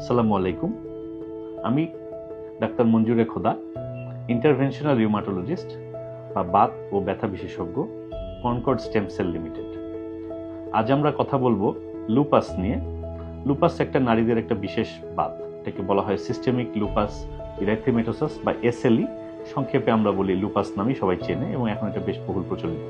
আসসালামু আলাইকুম আমি ডাক্তার মঞ্জুরে খোদা ইন্টারভেনশনাল রিউমাটোলজিস্ট বা বাত ও ব্যথা বিশেষজ্ঞ কনকর্ড স্টেম সেল লিমিটেড আজ আমরা কথা বলব লুপাস নিয়ে। লুপাস একটা নারীদের একটা বিশেষ বাত, এটাকে বলা হয় সিস্টেমিক লুপাস ইরাইথেমেটোসাস বা এসএলই সংক্ষেপে আমরা বলি লুপাস নামই সবাই চেনে এবং এখন এটা বেশ বহুল প্রচলিত।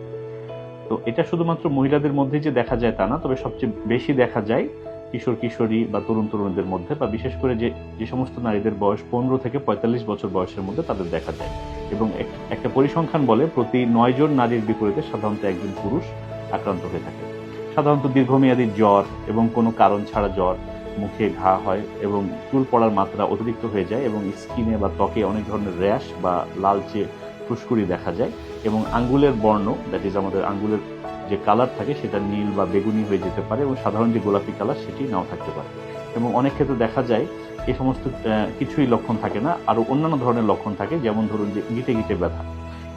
তো এটা শুধুমাত্র মহিলাদের মধ্যে যে দেখা যায় তা না, তবে সবচেয়ে বেশি দেখা যায় কিশোর কিশোরী বা তরুণ তরুণীদের মধ্যে বা বিশেষ করে যে যে সমস্ত নারীদের বয়স পনেরো থেকে পঁয়তাল্লিশ বছর বয়সের মধ্যে তাদের দেখা যায়। এবং এক- একটা পরিসংখ্যান বলে প্রতি নয় জন নারীর বিপরীতে সাধারণত একজন পুরুষ আক্রান্ত হয়ে থাকে। সাধারণত দীর্ঘমেয়াদী জ্বর এবং কোনো কারণ ছাড়া জ্বর, মুখে ঘা হয় এবং চুল পড়ার মাত্রা অতিরিক্ত হয়ে যায় এবং স্কিনে বা ত্বকে অনেক ধরনের র্যাশ বা লালচে ফুসকুড়ি দেখা যায় এবং আঙ্গুলের বর্ণ দ্যাট ইজ আমাদের আঙ্গুলের যে কালার থাকে সেটা নীল বা বেগুনি হয়ে যেতে পারে এবং সাধারণ যে গোলাপি কালার সেটি নাও থাকতে পারে। এবং অনেক ক্ষেত্রে দেখা যায় এই সমস্ত কিছুই লক্ষণ থাকে না, আরও অন্যান্য ধরনের লক্ষণ থাকে, যেমন ধরুন যে গিটে গিটে ব্যথা।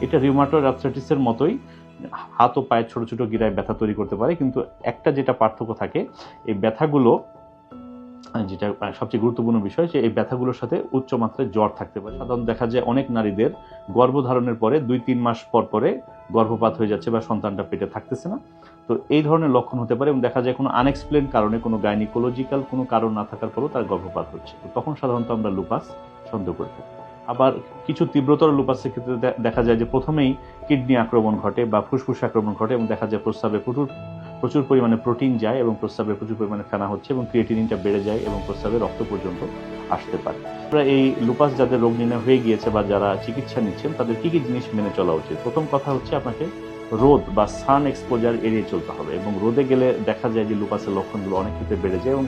এটা রিউমাটয়েড আর্থ্রাইটিসের মতোই, হাত ও পায়ের ছোট ছোট গিরায় ব্যথা তৈরি করতে পারে, কিন্তু একটা যেটা পার্থক্য থাকে, এই ব্যথাগুলো যেটা সবচেয়ে গুরুত্বপূর্ণ বিষয় যে এই ব্যথাগুলোর সাথে উচ্চ মাত্রায় জ্বর থাকতে পারে। সাধারণত দেখা যায় অনেক নারীদের গর্ভধারণের পরে দুই, তিন মাস পর পরে গর্ভপাত হয়ে যাচ্ছে বা সন্তানটা পেটে থাকতেছে না। তো এই ধরনের লক্ষণ হতে পারে এবং দেখা যায় কোনো আনএক্সপ্লেন কারণে কোনো গাইনিকোলজিক্যাল কোনো কারণ না থাকার পরেও তার গর্ভপাত হচ্ছে। তো তখন সাধারণত আমরা লুপাস সন্দেহ করে থাকি। আবার কিছু তীব্রতর লুপাসের ক্ষেত্রে দেখা যায় যে প্রথমেই কিডনি আক্রমণ ঘটে বা ফুসফুস আক্রমণ ঘটে এবং দেখা যায় প্রস্রাবে প্রচুর প্রচুর পরিমাণে প্রোটিন যায় এবং প্রস্রাবে প্রচুর পরিমাণে ফেনা হচ্ছে এবং ক্রিয়েটিনিনটা বেড়ে যায় এবং প্রস্রাবে রক্ত পর্যন্ত আসতে পারে। আমরা এই লুপাস যাদের রোগ নির্ণয় হয়ে গিয়েছে বা যারা চিকিৎসা নিচ্ছেন, তাদের কী কী জিনিস মেনে চলা উচিত? প্রথম কথা হচ্ছে আপনাকে রোদ বা সান এক্সপোজার এড়িয়ে চলতে হবে এবং রোদে গেলে দেখা যায় যে লুপাসের লক্ষণগুলো অনেক ক্ষেত্রে বেড়ে যায় এবং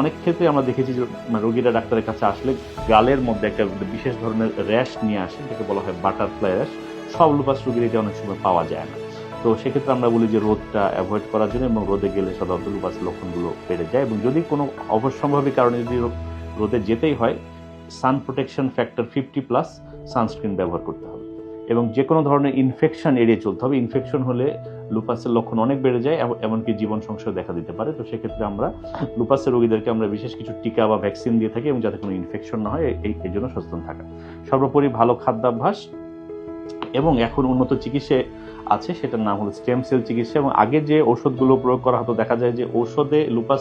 অনেক ক্ষেত্রে আমরা দেখেছি যে মানে রোগীরা ডাক্তারের কাছে আসলে গালের মধ্যে একটা বিশেষ ধরনের র্যাশ নিয়ে আসে, যেটাকে বলা হয় বাটারফ্লাই র্যাশ সব লুপাস রোগীর এটা অনেক সময় পাওয়া যায় না। তো সেক্ষেত্রে আমরা বলি যে রোদটা অ্যাভয়েড করার জন্য এবং রোদে গেলে সাধারণত লুপাসের লক্ষণগুলো বেড়ে যায় এবং যদি কোনো অবশ্যম্ভাবী কারণে যদি রোদে যেতেই হয় sun protection factor fifty plus sunscreen ব্যবহার করতে হবে এবং যে কোনো ধরনের ইনফেকশন এড়িয়ে চলতে হবে। ইনফেকশন হলে লুপাসের লক্ষণ অনেক বেড়ে যায় এম- এমনকি জীবন সংশয় দেখা দিতে পারে। তো সেক্ষেত্রে আমরা লুপাসের রোগীদেরকে আমরা বিশেষ কিছু টিকা বা ভ্যাকসিন দিয়ে থাকি এবং যাতে কোনো ইনফেকশন না হয় এই এই জন্য সচেতন থাকা। সর্বোপরি ভালো খাদ্যাভ্যাস এবং এখন উন্নত চিকিৎসা আছে, সেটার নাম হলো স্টেম সেল চিকিৎসা এবং আগে যে ওষুধগুলো প্রয়োগ করা হতো, দেখা যায় যে ঔষধে লুপাস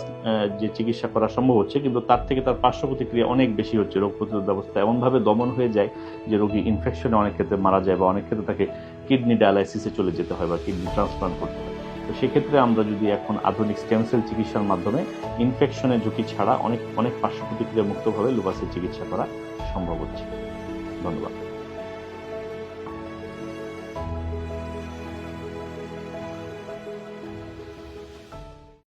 যে চিকিৎসা করা সম্ভব হচ্ছে, কিন্তু তার থেকে তার পার্শ্ব প্রতিক্রিয়া অনেক বেশি হচ্ছে রোগ প্রতিরোধ ব্যবস্থা এমনভাবে দমন হয়ে যায় যে রোগী ইনফেকশনে অনেক ক্ষেত্রে মারা যায় বা অনেক ক্ষেত্রে তাকে কিডনি ডায়ালাইসিসে চলে যেতে হয় বা কিডনি ট্রান্সপ্লান্ট করতে হয়। তো সেক্ষেত্রে আমরা যদি এখন আধুনিক স্টেম সেল চিকিৎসার মাধ্যমে ইনফেকশনের ঝুঁকি ছাড়া অনেক অনেক পার্শ্ব প্রতিক্রিয়া মুক্তভাবে লুপাসের চিকিৎসা করা সম্ভব হচ্ছে। ধন্যবাদ।